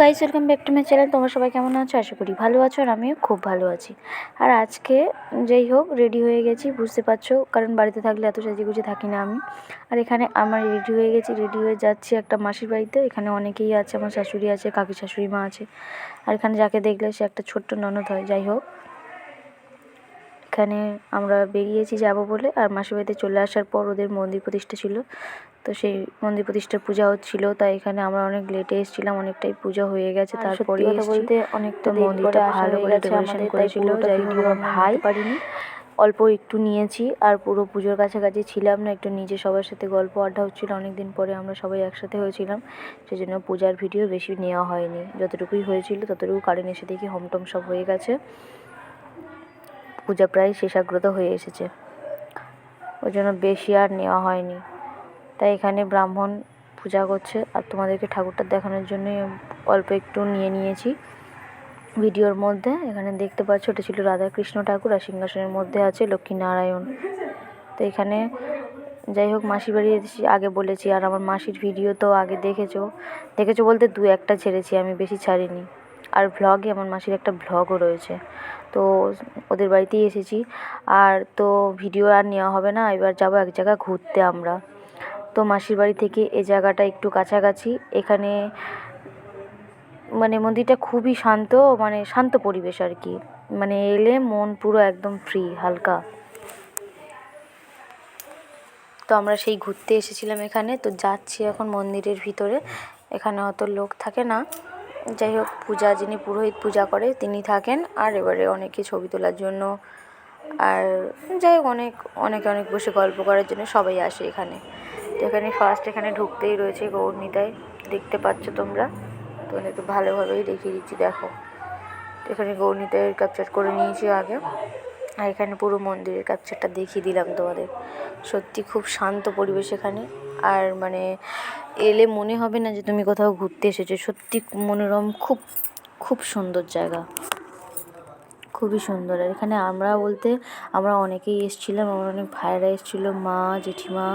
Guys welcome back to my channel তোমরা সবাই কেমন আছো? আশা করি ভালো আছো আর আমিও খুব ভালো আছি। আর আজকে যেই হোক রেডি হয়ে গেছি, বুঝতে পারছ? কারণ বাড়িতে থাকলে এত সাজি সাজিগুজি থাকি না আমি। আর এখানে আমার রেডি হয়ে গেছি রেডি হয়ে যাচ্ছি একটা মাসির বাড়িতে। এখানে অনেকেই আছে, আমার শাশুড়ি আছে, কাকি শাশুড়ি মা আছে। আর এখানে যাকে দেখলে সে একটা ছোট্ট ননদ হয়, যাই হোক। এখানে আমরা বেরিয়েছি যাব বলে আর মাসির বাড়িতে চলে আসার পর ওদের মন্দির প্রতিষ্ঠা ছিল। তো সেই মন্দির প্রতিষ্ঠার পূজা হচ্ছিল তাই এখানে আমরা অনেক লেটে এসেছিলাম অনেকটাই পূজা হয়ে গেছে তারপরে বলতে অনেকটা মন্দিরটা ভালো করে ডেকোরেশন করেছিল যাই হোক আমার ভাই পারিনি। অল্প একটু নিয়েছি আর পুরো পুজোর কাছাকাছি ছিলাম না একটু নিজে সবার সাথে গল্প আড্ডা হচ্ছিল অনেক দিন পরে আমরা সবাই একসাথে হয়েছিলাম সেই জন্য পূজার ভিডিও বেশি নেওয়া হয়নি। যতটুকুই হয়েছিল ততটুকু কারেন্ট এসে দেখি হোমটম সব হয়ে গেছে। পূজা প্রায় শেষাগ্রত হয়ে এসেছে। ওই জন্য বেশি আর নেওয়া হয়নি। তাই এখানে ব্রাহ্মণ পূজা করছে। আর তোমাদেরকে ঠাকুরটা দেখানোর জন্যই অল্প একটু নিয়ে নিয়েছি। ভিডিওর মধ্যে এখানে দেখতে পাচ্ছ, এটা ছিল রাধাকৃষ্ণ ঠাকুর আর সিংহাসনের মধ্যে আছে লক্ষ্মীনারায়ণ। তো এখানে যাই হোক, মাসির বাড়ি এসেছি, আগে বলেছি। আর আমার মাসির ভিডিও তো আগে দেখেছ। দেখেছ বলতে দু একটা ছেড়েছি, আমি বেশি ছাড়িনি। আর ভ্লগে আমার মাসির একটা ভ্লগও রয়েছে। তো ওদের বাড়িতেই এসেছি। আর তো ভিডিও আর নেওয়া হবে না, এবার যাব এক জায়গায় ঘুরতে আমরা। তো মাসির বাড়ি থেকে এ জায়গাটা একটু কাছাকাছি। এখানে মানে মন্দিরটা খুবই শান্ত মানে শান্ত পরিবেশ আর কি। মানে এলে মন পুরো একদম ফ্রি হালকা। তো আমরা সেই ঘুরতে এসেছিলাম এখানে। তো যাচ্ছি এখন মন্দিরের ভিতরে। এখানে অত লোক থাকে না। যাই হোক, পূজা যিনি পুরোহিত পূজা করে, তিনি থাকেন। আর এবারে অনেকে ছবি তোলার জন্য। আর যাই হোক, অনেক, অনেকে, অনেক বসে গল্প করার জন্য সবাই আসে এখানে। তো এখানে ফার্স্ট এখানে ঢুকতেই রয়েছে গৌরনিতায় দেখতে পাচ্ছ তোমরা? তো একটু ভালোভাবেই দেখিয়ে দিচ্ছি, দেখো। এখানে গৌরনিতায় ক্যাপচার করে নিয়েছি আগে। আর এখানে পুরো মন্দিরের ক্যাপচারটা দেখিয়ে দিলাম তোমাদের। সত্যি খুব শান্ত পরিবেশ এখানে। আর মানে এলে মনে হবে না যে তুমি কোথাও ঘুরতে এসেছ। সত্যি মনোরম, খুব খুব সুন্দর জায়গা। খুবই সুন্দর। আর এখানে আমরা বলতে, আমরা অনেকেই এসেছিলাম, আমার অনেক ভাইয়েরা এসেছিল, মা, জেঠিমা,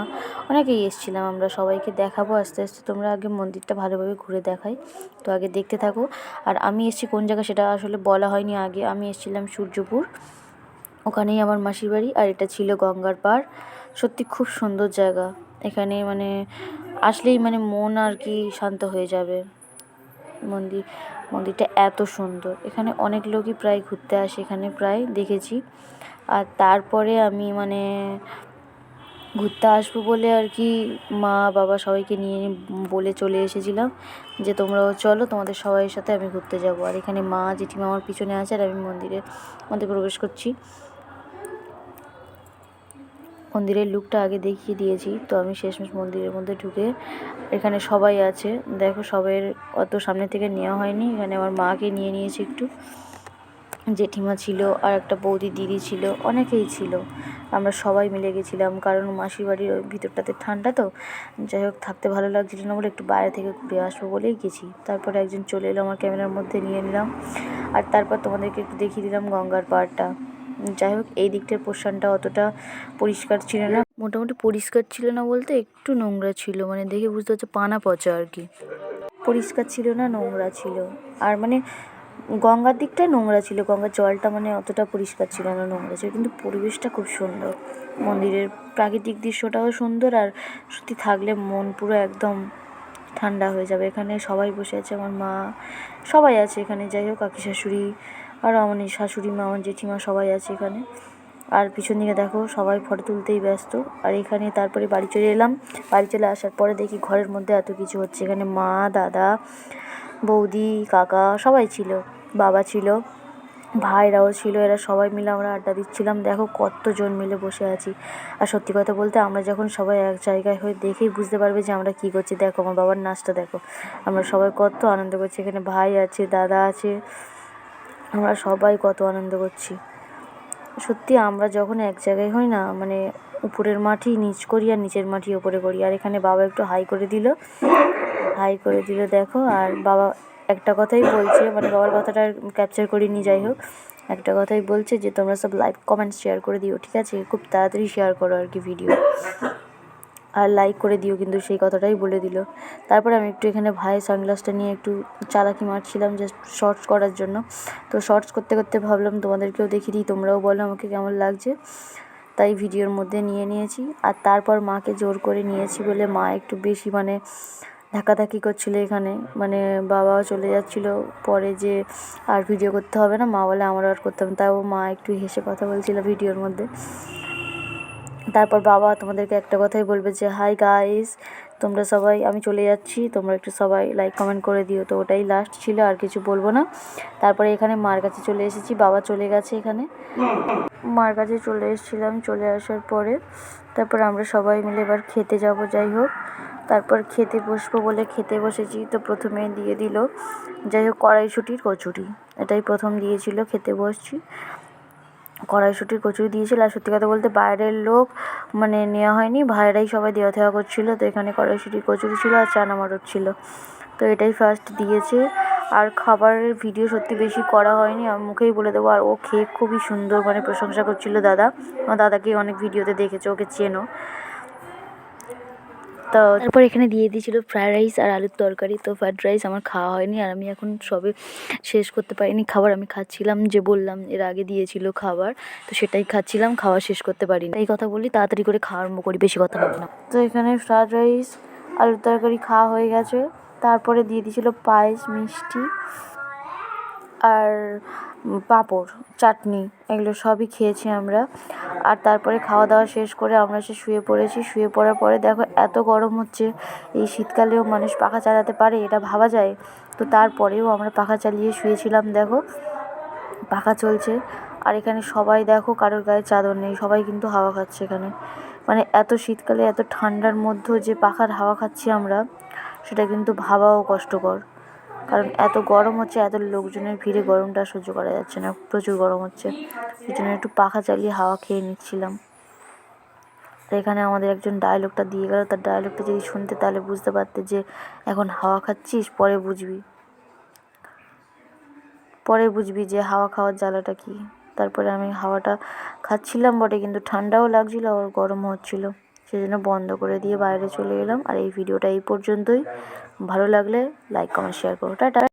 অনেকেই এসেছিলাম। আমরা সবাইকে দেখাবো আস্তে আস্তে। তোমরা আগে মন্দিরটা ভালোভাবে ঘুরে দেখাই। তো আগে দেখতে থাকো। আর আমি এসেছি কোন জায়গা সেটা আসলে বলা হয়নি আগে। আমি এসেছিলাম সূর্যপুর। ওখানেই আমার মাসির বাড়ি, আর এটা ছিল গঙ্গার পাড় সত্যি খুব সুন্দর জায়গা। এখানে মানে আসলেই মানে মন আর কি শান্ত হয়ে যাবে। মন্দির মন্দিরটা এত সুন্দর। এখানে অনেক লোকই প্রায় ঘুরতে আসে, এখানে প্রায় দেখেছি। আর তারপরে আমি মানে ঘুরতে আসব বলে আর কি মা, বাবা সবাইকে নিয়ে বলে চলে এসেছিলাম যে তোমরাও চলো, তোমাদের সবাইয়ের সাথে আমি ঘুরতে যাব। আর এখানে মা, জেঠিমা আমার পিছনে আছে, আর আমি মন্দিরে মধ্যে প্রবেশ করছি। মন্দিরের লুকটা আগে দেখিয়ে দিয়েছি। তো আমি শেষমেশ মন্দিরের মধ্যে ঢুকে এখানে সবাই আছে। দেখো সবাইয়ের অত সামনে থেকে নেওয়া হয়নি। এখানে আমার মাকে নিয়ে নিয়েছি একটু। জেঠিমা ছিল আর একটা বৌদি দিদি ছিল। অনেকেই ছিল। আমরা সবাই মিলে গেছিলাম। কারণ মাসির বাড়ির ভিতরটাতে ঠান্ডা তো। যাই হোক, থাকতে ভালো লাগছিল না বলে একটু বাইরে থেকে ঘুরে আসব বলেই গেছি। তারপরে একজন চলে এলো আমার ক্যামেরার মধ্যে নিয়ে নিলাম। আর তারপর তোমাদেরকে একটু দেখিয়ে দিলাম গঙ্গার পাড়টা। যাই হোক, এই দিকটার পোর্শনটা অতটা পরিষ্কার ছিল না। মোটামুটি পরিষ্কার ছিল না বলতে একটু নোংরা ছিল মানে দেখে বুঝতে হচ্ছে পানা পচা আর কি। পরিষ্কার ছিল না, নোংরা ছিল। আর মানে গঙ্গার দিকটা নোংরা ছিল, গঙ্গার জলটা মানে অতটা পরিষ্কার ছিল না, নোংরা ছিল। কিন্তু পরিবেশটা খুব সুন্দর। মন্দিরের প্রাকৃতিক দৃশ্যটাও সুন্দর আর সত্যি থাকলে মন পুরো একদম ঠান্ডা হয়ে যাবে। এখানে সবাই বসে আছে, আমার মা সবাই আছে এখানে। যাই হোক কাকি শাশুড়ি আর আমার শাশুড়ি মা, আমার জেঠিমা সবাই আছে এখানে। আর পিছন দিকে দেখো, সবাই ফটো তুলতেই ব্যস্ত। আর এখানে তারপরে বাড়ি চলে এলাম। বাড়ি চলে আসার পরে দেখি ঘরের মধ্যে এত কিছু হচ্ছে। এখানে মা, দাদা, বৌদি, কাকা সবাই ছিল, বাবা ছিল, ভাইরাও ছিল। এরা সবাই মিলে আমরা আড্ডা দিচ্ছিলাম। দেখো কতজন মিলে বসে আছি। আর সত্যি কথা বলতে আমরা যখন সবাই এক জায়গায় হয়ে দেখেই বুঝতে পারবে যে আমরা কী করছি। দেখো আমার বাবার নাচটা দেখো। আমরা সবাই কত আনন্দ করছি। এখানে ভাই আছে, দাদা আছে আমরা সবাই কত আনন্দ করছি। সত্যি আমরা যখন এক জায়গায় হই না মানে উপরের মাটি নিচ করি আর নিচের মাটি ওপরে করি। আর এখানে বাবা একটু হাই করে দিল। হাই করে দিল, দেখো। আর বাবা একটা কথাই বলছে মানে বাবার কথাটা ক্যাপচার করিনি যাই হোক। একটা কথাই বলছে যে, তোমরা সব লাইভ কমেন্ট শেয়ার করে দিও, ঠিক আছে? খুব তাড়াতাড়ি শেয়ার করো আর কি ভিডিও আর লাইক করে দিও কিন্তু সেই কথাটাই বলে দিল। তারপরে আমি একটু এখানে ভাই সানগ্লাসটা নিয়ে একটু চালাকি মারছিলাম জাস্ট শর্টস করার জন্য। তো শর্টস করতে করতে ভাবলাম তোমাদেরকেও দেখিয়ে দিই, তোমরাও বলো আমাকে কেমন লাগছে। তাই ভিডিওর মধ্যে নিয়ে নিয়েছি। আর তারপর মাকে জোর করে নিয়েছি বলে মা একটু বেশি মানে ধাক্কাধাক্কি করছিল এখানে। মানে বাবাও চলে যাচ্ছিল পরে যে আর ভিডিও করতে হবে না, মা বলে আমারও আর করতে হবে। তাও মা একটু হেসে কথা বলছিল ভিডিওর মধ্যে। তারপর বাবা তোমাদেরকে একটা কথাই বলবে যে হাই গাইস তোমরা সবাই, আমি চলে যাচ্ছি, তোমরা একটু সবাই লাইক কমেন্ট করে দিও। তো ওটাই লাস্ট ছিল, আর কিছু বলব না। তারপরে এখানে মার কাছে চলে এসেছি, বাবা চলে গেছে এখানে। মার কাছে চলে এসেছিলাম, চলে আসার পরে তারপর আমরা সবাই মিলে এবার খেতে যাব, যাই হোক। তারপর খেতে বসবো বলে খেতে বসেছি, তো প্রথমে দিয়ে দিল। যাই হোক, কড়াইশুটির কচুরি, এটাই প্রথম দিয়েছিল, খেতে বসছি। কড়াইশুটির কচুরি দিয়েছিল আর সত্যি কথা বলতে বাইরের লোক মানে নেওয়া হয়নি ভাইরাই সবাই দেওয়া থেওয়া করছিল, তো এখানে কড়াইশুঁটির কচুরি ছিল আর চানা মটর ছিল। তো এটাই ফার্স্ট দিয়েছে। আর খাবারের ভিডিও সত্যি বেশি করা হয়নি আমি মুখেই বলে দেবো, আর ও খেয়ে খুবই সুন্দর মানে প্রশংসা করছিল দাদা। আমার দাদাকে অনেক ভিডিওতে দেখেছে, ওকে চেনো। তো তারপর এখানে দিয়ে দিয়েছিল ফ্রায়েড রাইস আর আলুর তরকারি। তো ফ্রায়েড রাইস আমার খাওয়া হয়নি আর আমি এখন সবে শেষ করতে পারিনি খাবার। আমি খাচ্ছিলাম যে বললাম এর আগে দিয়েছিল খাবার, তো সেটাই খাচ্ছিলাম, খাওয়া শেষ করতে পারিনি। এই কথা বলি, তাড়াতাড়ি করে খাওয়া আরম্ভ করি বেশি কথা বলি না। তো এখানে ফ্রায়েড রাইস আলুর তরকারি খাওয়া হয়ে গেছে। তারপরে দিয়ে দিয়েছিল পায়েস, মিষ্টি। আর পাঁপড়, চাটনি, এগুলো সবই খেয়েছি আমরা। আর তারপরে খাওয়া দাওয়া শেষ করে আমরা এসে শুয়ে পড়েছি। শুয়ে পড়ার পরে দেখো এত গরম হচ্ছে। এই শীতকালেও মানুষ পাখা চালাতে পারে, এটা ভাবা যায়। তো তারপরেও আমরা পাখা চালিয়ে শুয়েছিলাম, দেখো। পাখা চলছে। আর এখানে সবাই দেখো, কারোর গায়ে চাদর নেই, সবাই কিন্তু হাওয়া খাচ্ছে এখানে। মানে এত শীতকালে, এত ঠান্ডার মধ্যেও যে পাখার হাওয়া খাচ্ছি আমরা, সেটা কিন্তু ভাবাও কষ্টকর। কারণ এত গরম হচ্ছে, এত লোকজনের ভিড়ে গরমটা সহ্য করা যাচ্ছে না, প্রচুর গরম হচ্ছে। সেই জন্য একটু পাখা চালিয়ে হাওয়া খেয়ে নিচ্ছিলাম। এখানে আমাদের একজন ডায়লগটা দিয়ে গেল। তার ডায়লগটা যদি শুনতে তাহলে বুঝতে পারতে যে, এখন হাওয়া খাচ্ছিস, পরে বুঝবি। পরে বুঝবি যে হাওয়া খাওয়ার জ্বালাটা কী। তারপরে আমি হাওয়াটা খাচ্ছিলাম বটে, কিন্তু ঠান্ডাও লাগছিল আর গরম হচ্ছিল। সেই জন্য বন্ধ করে দিয়ে বাইরে চলে এলাম। আর এই ভিডিওটা এই পর্যন্তই। ভালো লাগলে লাইক কমেন্ট শেয়ার করো। টাটা।